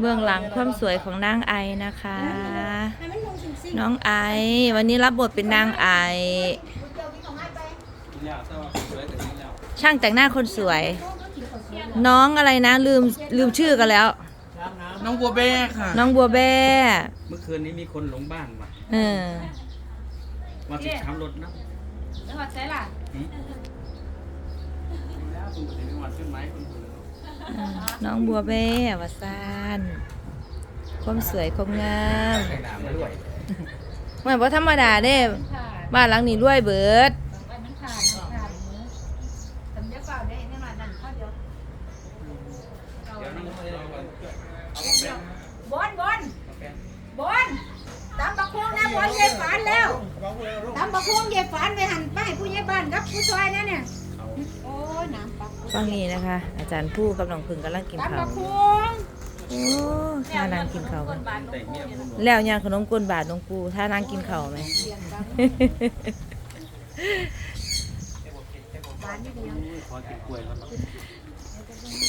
เบื้องหลังความสวยของนางไอนะคะให้มันลงสิงสิน้องไอ วันนี้รับบทเป็นนางไอ ช่างแต่งหน้าคนสวย น้องอะไรนะลืมลืมชื่อกันแล้ว น้องบัวแบ้ค่ะ น้องบัวแบ้เมื่อคืนนี้มีคนหลงบ้านมาเออมาสิขับรถนะแล้วว่าใช่ล่ะหืมแล้วคุณปฏิวัติขึ้นไหมคุณคุณน้องบัวแบ้วาซาน ความสวยความงามใส่ดามมาด้วยไม่ว่าธรรมดาเด้บ้านหลังนี้รวยเบิดอันนั้นขาดขาดมือสำยักเปล่าได้แน่นอนนั่นข้าวเดียวเดี๋ยวนั่งรถให้เราก่อนเอาแบงค์บอลบอลเอาแบงค์บอลตำบักฮวงนะบอลเย็บฝานแล้วตำบักฮวงเย็บฝานไปหันไปให้ผู้ใหญ่บ้านกับผู้ช่วยนั่นเนี่ยเอาโอ้ยน้ำปักฟังนี้นะคะ อาจารย์ผู้กับน้องพึ่งกำลังกินตำข้าบัวกฮวงโอ้ท่างกินขาวกัแล้วย่างขนมกวนบาทหลวงปู่ถ้านางกินเข้าไหม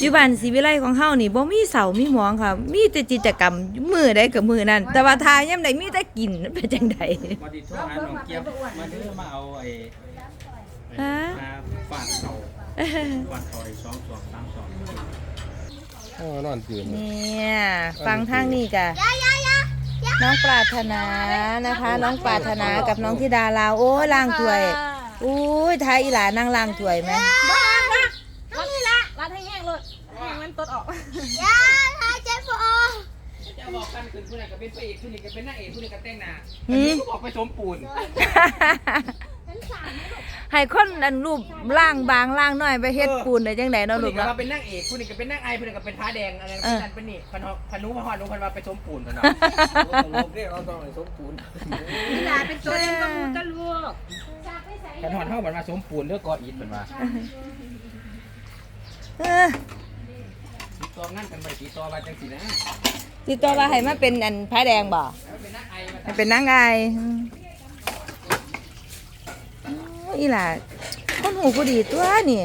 อยู่บันสีวิไลของเฮานี่บ่มีเสามีหมองค่ะ มีแต่จิตกรรมมือใดกับมือนั่นแต่ว่าทายย่ำใดมีแต่กินเป็นจังได๋บ่ดิโทรหาน้องเกียบมาเด้อมาเอาไอ้ฮะฝากเสาฝากเสาได้2 นอนตื่นเนี่ยฟังทางนี้กะน้องปรารถนานะคะ น้องปรารถนากับน้องธิดาลาวโอ้ล่างถวยอุ้ยไทยอีหลานั่งล่างถวยไหมวัดนี่ละวัดให้แห้งเลยแห้งมันตดออกยาทายเจ็บฟอจะบอกกันคืนผู้นั้นก็เป็นพรเอกผู้นี้ก็เป็นหน้าเอกผู้นี้ก็แต่งหน้าผู้นี้ก็บอกไปสมปูน ให้คนอันรูปร่างบางร่างน้อยไปเฮ็ดปูนได้จังไดเนาะผู้ลูนี้กก็เนาะ มาเป็นนางเอกผู้นี้ก็เป็นนางไอผู้นี้ก็เป็นผ้าแดงอะไรเออนั่นเป็นนี่พันธุ์พันธุ์นุพันธุ์นุพันธุ์ว่าไปสมปูนกันเนาะลบเรียกเราต้องไปสมปูนนี่ละเป็นตัวเล่นกับมูตะลูกพันธุ์เท่ามันมาสมปูนเลือกกออิฐมันมาเออตีตัวงั้นกันไปตีตัวมาจังสีนะติดต่อว่าให้มาเป็นอันผ้าแดงบ่แล้วเป็นนางไอมาให้เป็นนางไอ อีหล่ะคนหูผู้ดีตัวนี่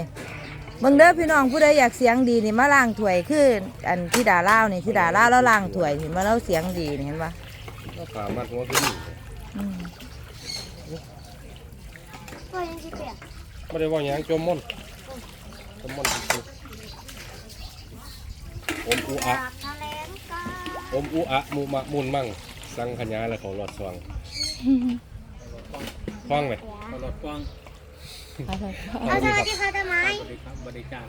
เบิ่งเด้อพี่น้องผู้ใดอยากเสียงดีนี่มาล้างถ้วยคืออันที่ดาล่าวนี่ที่ดาล่าแล้วล้างถ้วยเห็นว่าเราเสียงดีนี่เห็นปะก็ขามันหัวขึ้นอืมไม่ได้ว่าหยังจมม่อนจมม่อนสุดๆอมอูอะอมอูอะมูมะมุนมั่งสังขยาและของหลอดสว่าง คล้องไหมตลอดกว้างเอาสวัสดีค่ะบริครับบริจาค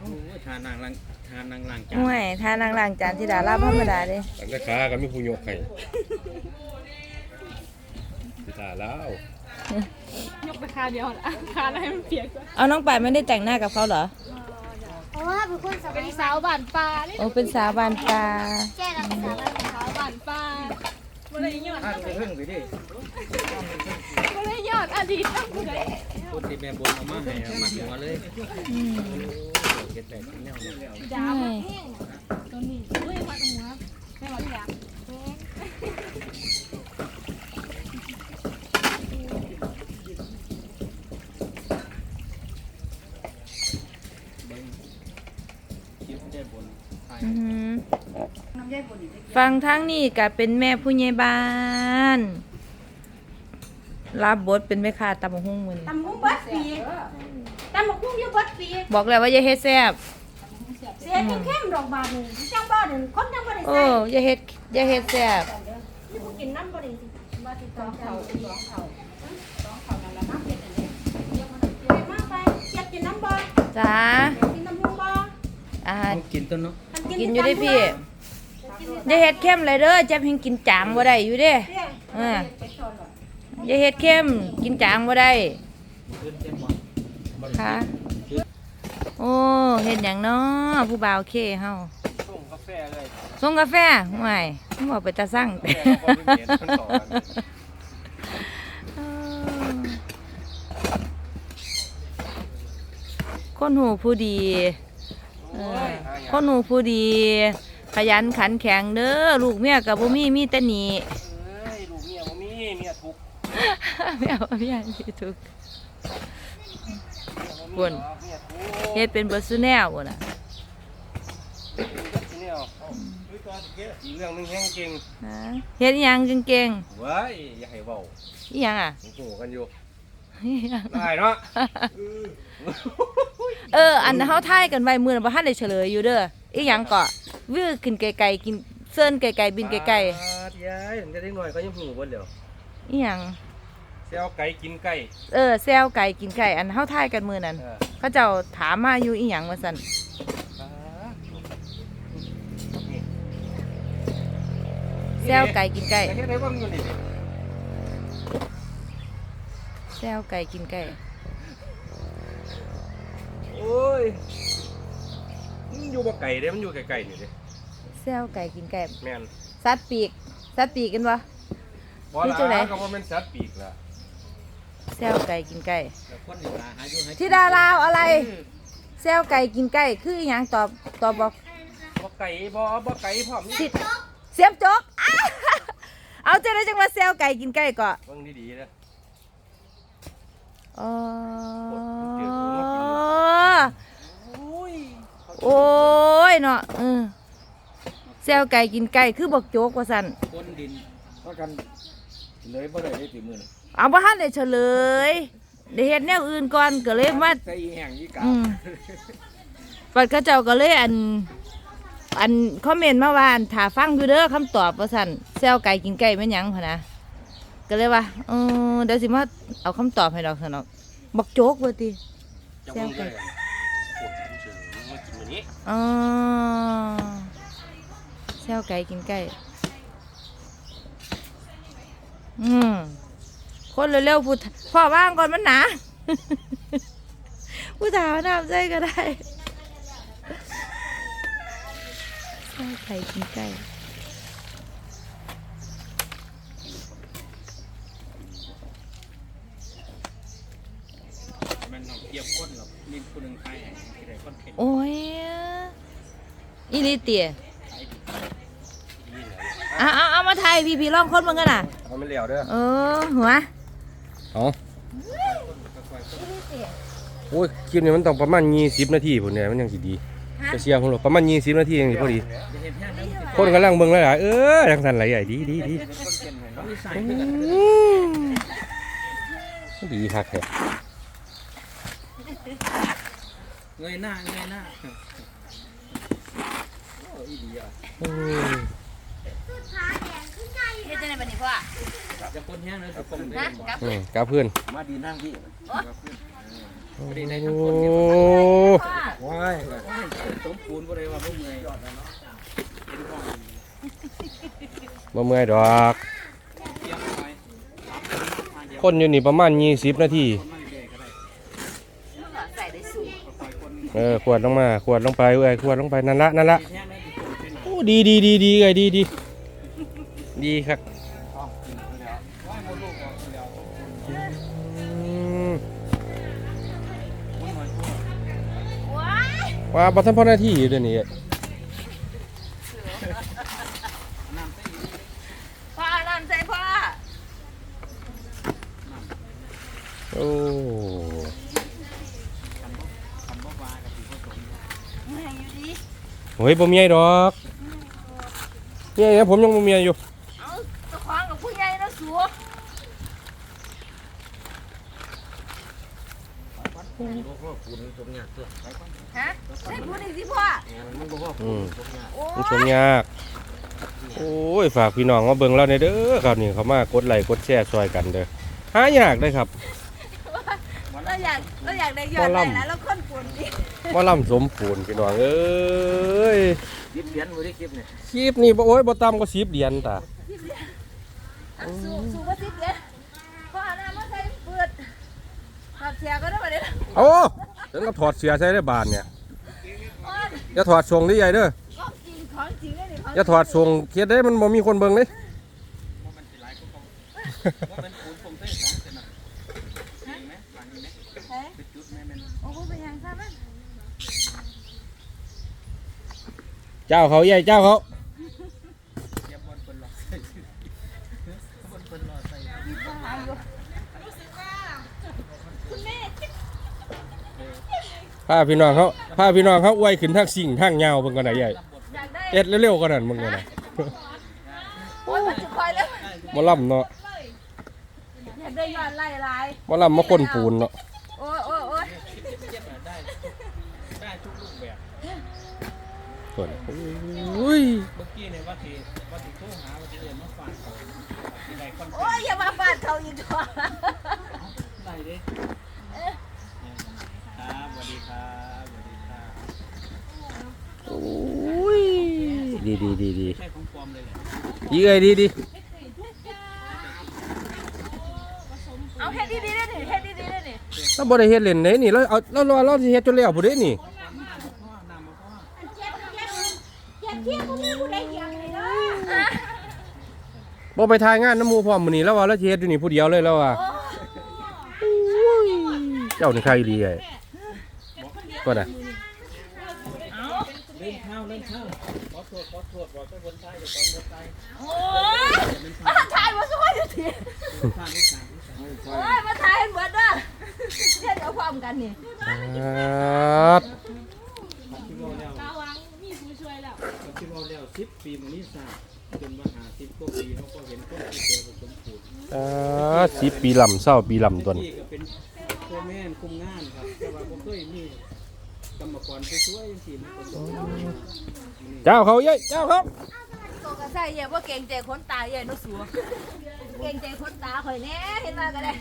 โอ้ยทานางลังทานางลังจานห่วยถ้านางล้างจานที่ดาล่าวธรรมดาเด้ตั้งแต่ขาก็มีผู้ยกให้พิธาแล้วยกไปคาเดียวละคาอะไรมันเปียกเอาน้องป่ายไม่ได้แต่งหน้ากับเขาเหรอเพราะว่าเป็นคนสเป็บานยสาวบ้านป่านี่โอ้เป็นสาวบานปลาแก้รักษาแล้วสาวบ้านป่าบ่ได้ยอดถ้าไปเพิ่งไปดิบ่ได้ ยอดอดีตทั้งผู้ใดพูดที่แม่บนเอามาให้อามาหัวเลยโอืมเก็บแต่แนวเนี่ยดาวมันแห้งตัวนี้อุ้ยวัดหัวแม่ว่าอยากคิดได้บนไทยอือหือฟังทั้งนี้ก็เป็นแม่ผู้ใหญ่บ้าน รับบทเป็นแม่ค้าตำบักหุ่งมือนี้ตำหุ้งเบิดปีตำหุ้งอยู่เบิดปีบอกแล้วว่าอย่าเฮ็ดแซ่บเสียเข้มๆดอกบานนี่จังบ่นึงคนจังบ่ได้โอ้ใส่อย่าเฮ็ดอย่าเฮ็ดแซ่บที่ผู้กินน้ำบ่ได้สิบ่ติดต่อเขาสองเขาสองเขานั่นละน้ำเผ็ดอันนี้เดี๋ยวมันเดี๋ยวมาไปเก็บกินน้ำบ่จ้ากินน้ำหุ้งบ่อ่าต้องกินต้นเนาะกินอยู่ได้พี่อย่าเฮ็ดเข้มเลยเด้อจับเฮงกินจางบ่ได้อยู่เด้เออ อย่าเฮ็ดเข้มกินจางบ่ได้ขึ้นเต็มหมดค่ะโอ้เฮ็ดหยังเนาะผู้บ่าวเคเฮาส่งกาแฟเลยส่งกาแฟห่วยบ่ไปตาสั่งแม่ก็บ่ได้เห็นมันต่อกันคนหูผู้ดีเออคนหูผู้ดี ขยันขันแข็งเด้อลูกเมียกับบ่มีมีแต่หนี เอ้ยลูกเมียบ่มีเมียทุกข์ เมียบ่มีอันที่ทุกข์เมียบ่มีบ่นเมียทุกข์เฮ็ดเป็นเบิดซุแนวบ่น่ะที่แนวอีกเรื่องหนึงแห้งเก่งฮะเฮ็ดอิหยังเก่งเว้ยอย่าให้เว้าๆอีหยังอะหูกันอยู่อีหยังได้เนาะเออ อันเฮาทายกันไว้มื้อนั้นบ่ทันได้เฉลยอยู่เด้ออีหยังก็วิวขึ้นไกลๆกินเซินไกลๆบินไกลปาดยายผมจะได้หน่อยก็ยังหูเบ่เดี๋ยวๆอีหยัง เสียวไก่กินไก่เออแซวไก่กินไก่อันเฮาทายกันมื้อนั้นเออเขาเจ้าถามมาอยู่อีหยังว่าซั่นปาดนี่แซวไก่กินไก่แต่เฮ็ดให้เบิ่งอยู่นี่ดิแซวไก่กินไก่โอ้ยมันอยู่บ่ไก่เด้มันอยู่ไกลๆนี่เด้แซวไก่กินไก่แม่นสัตว์ปีกสัตว์ปีกกันบ่ บ่นี่ล่ะจังไหน ก็บ่แม่นสัตว์ปีกล่ะ แซวไก่กินไก่แต่คนนี่ล่ะหาอยู่ให้ธิดาลาวอะไร แซวไก่กินไก่คืออีหยังตอบตอบบอกบ่ไก่บ่บ่ไก่พร้อมนี่สิเสียบจกอ้าเอาเจ้าได้จังว่าแซวไก่กินไก่ก็เบิ่งดีๆเด้ออ๋อเจอผมมากินโอ้ยโอ้ยเนาะเออแซวไก่กินไก่คือบอกโจกว่าซั่นคนดินเพราะกันเลยบ่ได้ได้ติมือนี่ เอาบ่ทันได้เฉลยได้เฮ็ดแนวอื่นก่อนก็เลยมาใส่อีแห้งอีกาอืมปัดเขาเจ้าก็เลยอัน อันคอมเมนต์มาว่าอันถ้าฟังอยู่เด้อคำตอบว่าซั่นแซวไก่กินไก่แม่นหยังพะนะก็เลยว่าเออเดี๋ยวสิมาเอาคำตอบให้ดอกซั่นดอกบักโจกว่าติ จะเบิ่งได้อะโอ้ยเฉยๆมากินมื้อนี้อ๋อแซวไก่กินไก่ อืม คนเร็วๆพูดพ่อว่างก่อนมันหนาผู้สาวน้ำใจก็ได้แซวไก่กินไก่มันเอาเกียบคนหรอกมีคนหนึงทายให้ที่ได้คนเข็นโอ้ยอีลิเตียเอาเอาเอามาไทยพี่พี่ลองคนมึงกันน่ะเอาไม่เหลียวเด้อเออหัว เอาโอ้ยคลิปนี้มันต้องประมาณ20นาทีพุ่นเนี่ยมันยังสิดีจะเชียร์พุ่นหรอกประมาณ20นาทียังสิพอดีจะเห็นแห้งนั้นคนกำลังเบิ่งหลายๆเออจังซั่นหลายใหญ่ดีดีดีเป็นคนเข็นให้เนาะใส่อืมดีคักแท้เงยหน้าเงยหน้าโอ้อีดีอะอืม เฮ็ดจังได๋บัดนี้พ่อจะคนแห้งเลยจะคนฮะกลับอืมกลับเพื่อนมาดีนั่งพี่โอ้ดีในทั้งคนพ่อว้ายสมปูนบ่ได้ว่าบ่เมื่อยบ่เมื่อยดอกเตรียมไว้คนอยู่นี่ประมาณ20นาทีมันเด็กก็ได้ใส่ได้สูงปล่อยคนเออขวดลงมาขวดลงไปเอ้ยขวดลงไปนั่นละนั่นละแห้งได้ที่คนเป็นหนาโอ้ดีดีดีดีเลยดีดี ดีครับท้องกินแล้วว่ายมดลูกออกแล้วอืมมันหน่อยว้ายว่าบ่ทันพอนาทีอยู่เดี๋ยวนี้น้ำใส่พ่อเอาน้ำใส่พ่อโอ้คำบ่ว่ากับที่เขาสมแม่อยู่ดีโหยบ่มีไอ้ดอกเนี่ยนะผมยังบ่มีอยู่ เอาตะควางกับผู้ใหญ่นะสัว ฮะใช่พูดอีกสิพ่ออืมโอ้มันชมยาก โอ้ยฝากพี่น้องมาเบิ่งเราในอยเด้อครับนี่เขามากดไลค์กดแชร์ซอยกันเด้อหายากเลยครับเราอยากเราอยากได้ยอดได้แล้วเราคนปวนดิว่าล่ำสมปูนพี่น้องเอ้ยยิบเหรียญมือที่คลิปเนี่ยคลิปนี้บ่โอ้ยบ่ต่ำกว่า10เหรียญตาเอาสูบสูบมาสิเดียวพ่อเอาน้ำมาใส่เปิดขับเสียก็ได้มาเดี๋ยวโอ้ ฉันก็ถอดเสื้อใส่ได้บานเนี่ยอ้อนอย่าถอดทรงดิใหญ่เด้อของจริงของจริงเลยนี่ของอย่าถอดทรงเฮ็ดได้มันบ่มีคนเบิ่งเด้ว่ามันสิหลายก็เขาว่ามันปูนผมใส่สอ พาพี่น้องเขาพาพี่น้องเขาอวยขึ้นทางสิ่งทางยาวเบิ่งก่อนน่ะใหญ่อยากได้เอ็ดเร็วๆกว่านั้นมึงเนี่ยนะโอ้ยมันจะคอยแล้วมาล่ำเนาะอยากได้ยอดไล่ลายมาล่ำมาคนปูนเนาะโอ้ยโอ้ยโอ้ยได้ทุกรูปแบบส่วนอุ้ยเมื่อกี้เนี่ยว่าสิว่าสิโทรหาว่าสิเรียนมาฝากเขาสิได้คอนเทโอ้ยนต์อย่ามาฟาดเขาอีกตัวได้เด้ครับสวัส ดีครับสวัสดีครับอุ้ยดีดีดีดีใช่ของปลอมเลยเนี่ยดีเอ้ยดีดีเอาเฮ็ดดีๆได้นี่เฮ็ดดีๆได้นี่เราบ่ได้เฮ็ดเล่นเด้นี่เราเอาเราเราเราสิเฮ็ดจนแล้วพุ่นเด้นี่พ่อนำมาพ่อเจ็บเจ็บเจ็บเที่ยงกูมีผู้ใดเหยียบเลยเนาะบ่ไปทายงานน้ำหมู่พร้อมมื้อนี้แล้วว่าเราสิเฮ็ดอยู่นี่ผู้เดียวเลยแล้วว่าอุ้ยเจ้านี่ใครดีไอ้ ก็น่ะเล่นข้าวเล่นข้าวขอโทษขอโทษบอกเจ้าคนไทยเจ้าของคนไทยโอ้ยมาถ่ายมาสู้อยู่ทีข้าวลูกสาวลูกสาวโอ้ยมาถ่ายให้เหมือนเด้อเฮ็ดเอาพร้อมกันนี่ครับที่ว่าแล้วตาวังมีผู้ช่วยแล้วที่ว่าแล้วสิบปีมันนี่สาจนมาหาสิบกว่าปีเขาก็เห็นต้นที่เจอผสมปูนอ่าสิปีลำเศร้าปีลำตัวนี้ นี่ก็เป็นพ่อแม่คุมงานครับแต่ว่าผมเคยมีกรรมกรไปช่วยๆสิมันเป็น เจ้าเขาเย้ยเจ้าเขาโตก็ใส่เย่บ่เก่งใจคนตาเย่นุสัวเก่งใจคนตาข่อยแน่เห็นว่าก็ได้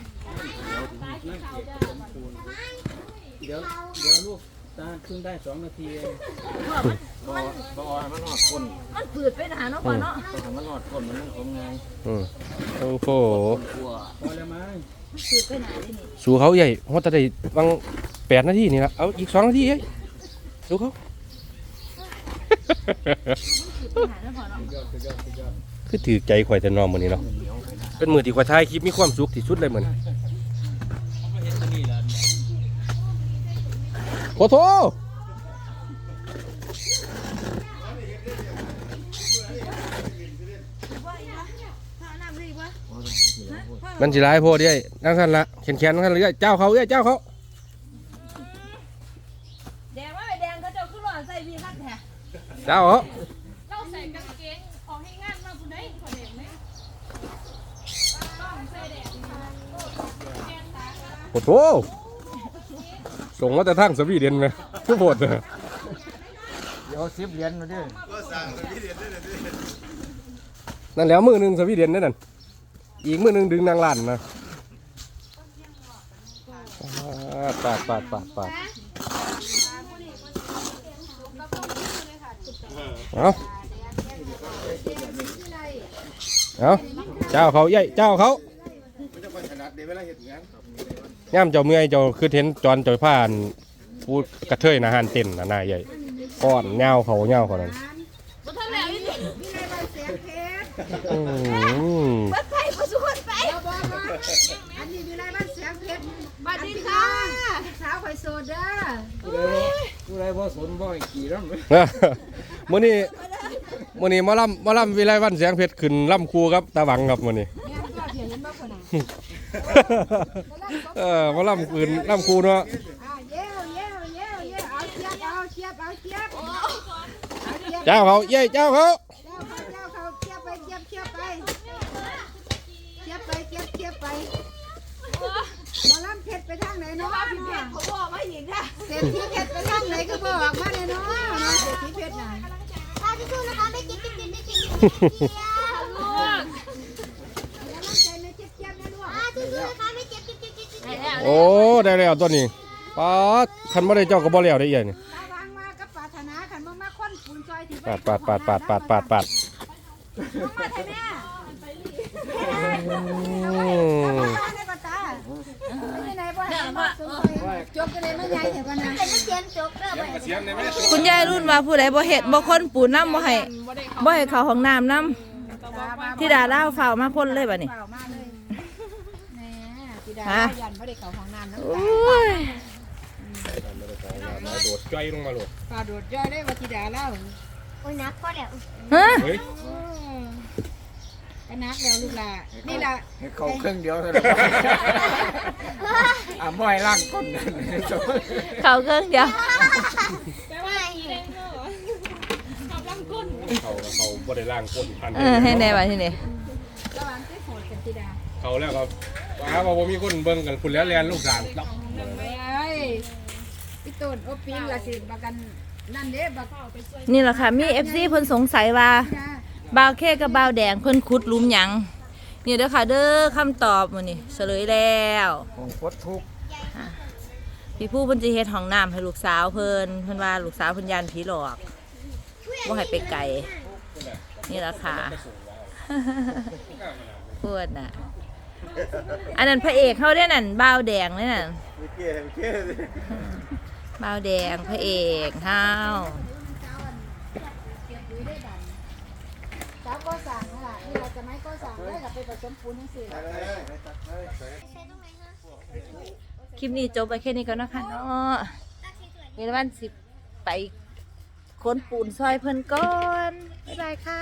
นั่งเกียรผสมปูนเดี๋ยวเดี๋ยวลูกตาเพิ่งได้สองนาทีเองมันมันปืดไปหาเนาะพ่อเนาะอืมโอ้โหพอแล้วมั้งมันปืดไปหาได้นี่สู้เขาใหญ่ฮอดแต่ได้บางแปดนาทีนี่ละเอาอีกสองนาทีเอ้ยสู้เขา คือถือใจข่อยแต่นอนมื้อนี้เนาะเป็นมือที่ข่อยถ่ายคลิปมีความสุขที่สุดเลยมื้อนี้เขาก็เห็นที่นี่แหละโอ้โถมันสิหลายโพดเด้ยนั่งซั่นละแขนๆนั่งซั่นเลยเจ้าเขาเอ้ยเจ้าเขา แดงว่าไปแดงเขาเจ้าขึ้นรอใส่พี่คักแท้ เจ้าเขาเราใส่กางเกงออกให้งานมาผู้ใดคนเด็กไหมต้องใส่แดดโอ้โถส่งมาแต่ทางสวีเดนนะทุกโพดเลยเดี๋ยวสิบเหรียญมาด้วยนั่นแหล้วมือหนึงสวีเดนนั่นนั่นอีกมือหนึงดึงนางลานนะอ่าปาดปาดปาดปาด เอาเอาเจ้าเขาใหญ่เจ้าเขาย่ามเจ้าเมื่อยเจ้าคือเห็นจอนเจ้าผ่านพูดกระเทยนะฮานเต้นนะนายใหญ่ก้อนเงาเขาเงาเขานั้นบ่ทันแล้วอีนี่อืมบ่ใส่บ่สู้คนไปอันนี้มีอะไรบ้างเสียงเพชรบัดนี้ค่ะสาวข่อยโซเด้อผู้ใดบ่สนบ่กี่ร่ำ มื่อนี้มื่อนี้หมาล่ำหมาล่ำวิไลวันเสียงเพชรขึ้นล่ำครูครับตาหวังครับมื่อนี้เนี่ยก็เพียงเห็นบ่คนน่ะเออหมาล่ำขึ้นล่ำครูเนาะอ่าเย้วเย้วเย้วเย้วเอาเทียบเอาเทียบเอาเทียบเอาเทียบเจ้าเขาเย้เจ้าเขาเจ้าเขาเจ้าเขาเทียบไปเทียบเทียบไปเทียบไปเทียบเทียบไปบอลำเพชรไปทางไหนเนาะพี่เพชรเขาบอกมาอีกนะเศรษฐีเพชรไปทางไหนก็บอกมาเลยเนาะเนาะเศรษฐีเพชรน่ะเราจะสู้นะคะไม่กินไม่กินไม่กินไม่กินลูกแล้วมั่นใจในเจี๊ยบเจี๊ยบนะลูกอ่าสู้ๆนะคะไม่เจ็บเจ็บเจ็บเจ็บเจ็บได้แล้วโอ้ได้แล้วตัวนี้ป๊าดคันบ่ได้เจ้าก็บ่แล้วได้อีหยังนี่ตาวางมากับปรารถนาขันมามาค้นปูนซอยที่ปาดปาดปาดปาดปาดปาดปาดลงมาเถอะแม่อืม มาในปตาไม่ได้ไหนบ่ให้มาสวย จบกันเลยไม่ใหญ่เถอะกันนะเป็นนักเรียนจบแล้วไปคุณยายรุ่นว่าผู้ใดบ่เฮ็ดบ่คนปูน้ำบ่ให้บ่ให้เข้าห้องน้ำน้ำที่ดาเล่าเฝ้ามาพ่นเลยบัดนี้เปล่ามาเลยแหน่ธิดาฮะยันบ่ได้เข้าห้องน้ำน้ำโอ้ตายโดดจ้อยลงมาโลดปลาโดดย่อยได้ว่าธิดาเล่าโอ้ยนักก็แล้วฮะ เฮ้ย ก็นักแล้วลูกหล่ะนี่ล่ะเขาเครื่องเดียวเท่านั้นอะบ่อยล่างคนนั่นเข้าเครื่องเดียวไม่ขับลำก้นเขาเขาบ่ได้ล่างก้นพันเออให้แน่ว่าที่นี่ระหว่างที่โหดกันติดาเขาแล้วก็ว้าว่าบ่มีคนเบิ่งกันคุณแล้วเรียนลูกสาวไปไอ้พี่ต้นโอปิงละสิบักกันนั่นเด้บักนี่แหละค่ะมี FC เพิ่นสงสัยว่าจ้า บ่าวเคกับบ่าวแดงเพิ่นขุดหลุมหยังนี่เด้อค่ะเด้อคำตอบมื้อนี้เฉลยแล้วของพดทุกข์พี่ผู้เพิ่นสิเฮ็ดห้องน้ำให้ลูกสาวเพิ่นเพิ่นว่าลูกสาวเพิ่นย่านผีหลอกบ่ให้ไปไกลนี่ล่ะค่ะ พูดน่ะ อันนั้นพระเอกเขาเด้อนั่นบ่าวแดงเลยนั่นบ่าวแดงพระเอกเฮา สาวก็สั่งนั่นล่ะนี่เราจะไม่ก็ สั่งได้กับไปผสมปูนจังซี่คลิปนี้จบไปแค่นี้ก่อนนะคะเนาะวยเวลาวันสิบไปค้นปูนซอยเพิ่นก่อน บ๊ายบายค่ะ